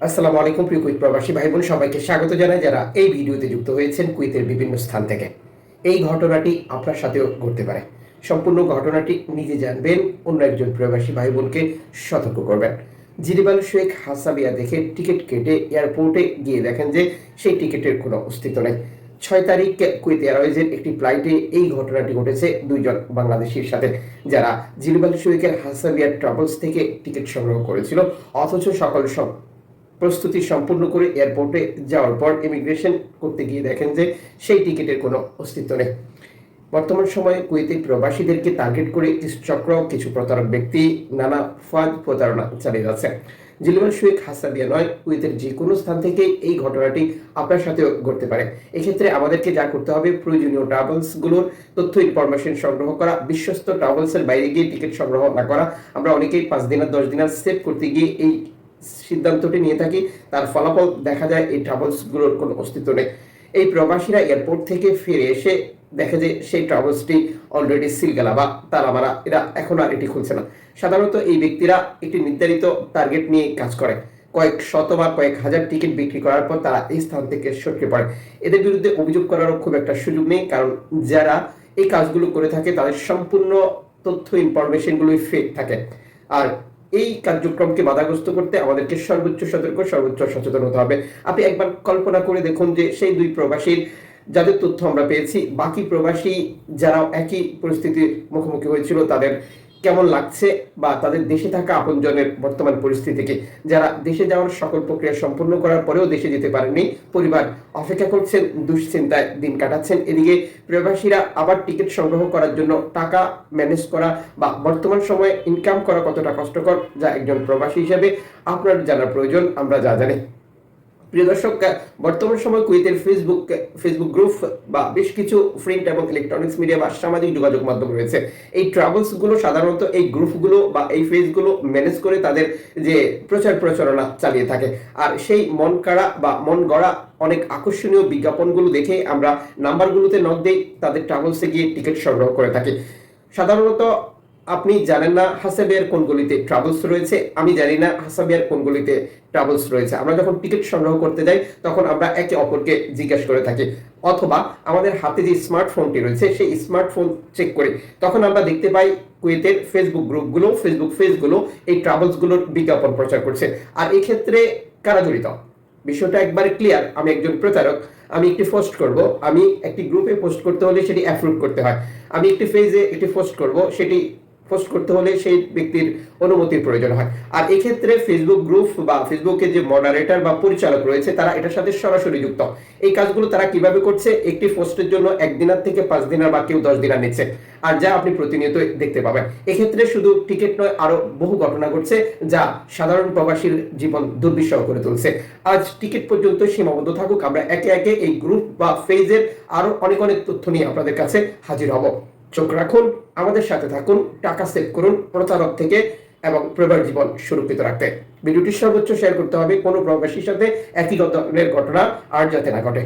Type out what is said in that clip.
আসসালামু আলাইকুম, প্রিয় কুইত প্রবাসী ভাই বোন সবাইকে স্বাগত জানাই যারা এই ভিডিওতে যুক্ত হয়েছেন কুইতের বিভিন্ন স্থান থেকে। এই ঘটনাটি আপনার সাথেও ঘটতে পারে। সম্পূর্ণ ঘটনাটি নিজে জানবেন, অন্য একজন প্রবাসী ভাই বোনকে সতর্ক করবেন। জিরিবাল শেখ হাসাবিয়া দেখে টিকিট কেটে এয়ারপোর্টে গিয়ে দেখেন যে সেই টিকিটের কোনো অস্তিত্ব নেই। ছয় তারিখ কুয়েত এয়ারওয়েজের একটি ফ্লাইটে এই ঘটনাটি ঘটেছে দুইজন বাংলাদেশির সাথে, যারা জিরিবাল শেখের হাসাবিয়া ট্রাভেলস থেকে টিকিট সংগ্রহ করেছিল, অথচ সকল সব প্রস্তুতি সম্পূর্ণ করে এয়ারপোর্টে যাওয়ার পর ইমিগ্রেশন করতে গিয়ে দেখেন যে সেই টিকিটের কোনো অস্তিত্ব নেই। বর্তমান সময়ে কুয়েতে প্রবাসীদেরকে টার্গেট করে চক্র কিছু প্রতারক ব্যক্তি নানা ফাঁদ প্রতারণা চালিয়ে যাচ্ছে। জিলমান নয়, কুয়েতের যে কোনো স্থান থেকে এই ঘটনাটি আপনার সাথেও ঘটতে পারে। এক্ষেত্রে আমাদেরকে যা করতে হবে, প্রয়োজনীয় ট্রাভেলসগুলোর তথ্য ইনফরমেশন সংগ্রহ করা, বিশ্বস্ত ট্রাভেলসের বাইরে গিয়ে টিকিট সংগ্রহ না করা। আমরা অনেকেই পাঁচ দিনের, দশ দিনের সেভ করতে গিয়ে এই সিদ্ধান্তটি নিয়ে থাকি, তার ফলাফল দেখা যায় এই ট্রাভেলসগুলোর কোনো অস্তিত্ব নেই। এই প্রবাসীরা এয়ারপোর্ট থেকে ফিরে এসে দেখে যে সেই ট্রাভেলসটি অলরেডি সিলগালা বা তালামারা এরা এখন আর এটি খুলছে না। সাধারণত এই ব্যক্তিরা একটি নির্ধারিত টার্গেট নিয়ে কাজ করে। কয়েক শত বা কয়েক হাজার টিকিট বিক্রি করার পর তারা এই স্থান থেকে সটকে পড়ে। এদের বিরুদ্ধে অভিযোগ করারও খুব একটা সুযোগ নেই, কারণ যারা এই কাজগুলো করে থাকে তাদের সম্পূর্ণ তথ্য ইনফরমেশনগুলোই ফেক থাকে। আর এই কার্যক্রমকে বাধাগ্রস্ত করতে আমাদেরকে সর্বোচ্চ সতর্ক, সর্বোচ্চ সচেতন হতে হবে। আপনি একবার কল্পনা করে দেখুন যে সেই দুই প্রবাসীর যাদের তথ্য আমরা পেয়েছি, বাকি প্রবাসী যারা একই পরিস্থিতির মুখোমুখি হয়েছিল, তাদের কেমন লাগছে বা তাদের দেশে থাকা আপনজনের বর্তমান পরিস্থিতিকে? যারা দেশে যাওয়ার সকল প্রক্রিয়া সম্পূর্ণ করার পরেও দেশে যেতে পারেননি, পরিবার অপেক্ষা করছেন, দুশ্চিন্তায় দিন কাটাচ্ছেন। এদিকে প্রবাসীরা আবার টিকিট সংগ্রহ করার জন্য টাকা ম্যানেজ করা বা বর্তমান সময়ে ইনকাম করা কতটা কষ্টকর, যা একজন প্রবাসী হিসেবে আপনার জানার প্রয়োজন। আমরা যা জানি। প্রিয় দর্শক বর্তমান সময় কুয়েতের ফেসবুক ফেসবুক গ্রুপ বা বেশ কিছু প্রিন্ট এবং ইলেকট্রনিক্স মিডিয়া বা সামাজিক যোগাযোগ মাধ্যম রয়েছে। এই ট্রাভেলসগুলো সাধারণত এই গ্রুপগুলো বা এই ফেজগুলো ম্যানেজ করে তাদের যে প্রচার প্রচারণা চালিয়ে থাকে। আর সেই মন কাড়া বা মন গড়া অনেক আকর্ষণীয় বিজ্ঞাপনগুলো দেখে আমরা নাম্বারগুলোতে নক দেই, তাদের ট্রাভেলসে গিয়ে টিকিট সংগ্রহ করে থাকি। সাধারণত আপনি জানেন না হাসাবিয়ার কোন গলিতে ট্রাভেলস রয়েছে? আমি জানি না হাসাবিয়ার কোন গলিতে ট্রাভেলস রয়েছে। আমরা যখন টিকিট সংগ্রহ করতে যাই, তখন আমরা একে অপরকে জিজ্ঞাসা করে থাকি। অথবা আমাদের হাতে যে স্মার্টফোনটি রয়েছে, সেই স্মার্টফোন চেক করে। তখন আমরা দেখতে পাই কুয়েতের ফেসবুক গ্রুপগুলো ফেসবুক পেজগুলো এই ট্রাভেলসগুলোর বিজ্ঞাপন প্রচার করছে। আর এক্ষেত্রে কারা জড়িত? বিষয়টা একবারে ক্লিয়ার আমি একজন প্রচারক। আমি একটি পোস্ট করব। আমি একটি গ্রুপে পোস্ট করতে হলে সেটি অ্যাপ্রুভ করতে হয়। আমি একটি পেজে একটি পোস্ট করব। সেটি পোস্ট করতে হলে সেই ব্যক্তির অনুমতির প্রয়োজন হয়। আর এক্ষেত্রে ফেসবুক গ্রুপ বা ফেসবুকের যে মডারেটর বা পরিচালক রয়েছে, তারা এটার সাথে সরাসরি যুক্ত। এই কাজগুলো তারা কীভাবে করছে? একটি পোস্টের জন্য এক দিনার থেকে পাঁচ দিনার বা কেউ দশ দিনার নিচ্ছে। আর যা আপনি প্রতিনিয়ত দেখতে পাবেন। এক্ষেত্রে শুধু টিকিট নয়, আরও বহু ঘটনা ঘটছে যা সাধারণ প্রবাসীর জীবন দুর্বিষহ করে তুলছে। আজ টিকিট পর্যন্ত সীমাবদ্ধ থাকুক, আমরা একে একে এই গ্রুপ বা ফেজের আরও অনেক অনেক তথ্য নিয়ে আপনাদের কাছে হাজির হব। চোখ রাখুন, আমাদের সাথে থাকুন, টাকা সেভ করুন, প্রতারক থেকে এবং প্রবার জীবন সুরক্ষিত রাখতে। ভিডিওটি সর্বোচ্চ শেয়ার করতে হবে, কোনো প্রবাসীর সাথে একই ঘটনা আর যাতে না ঘটে।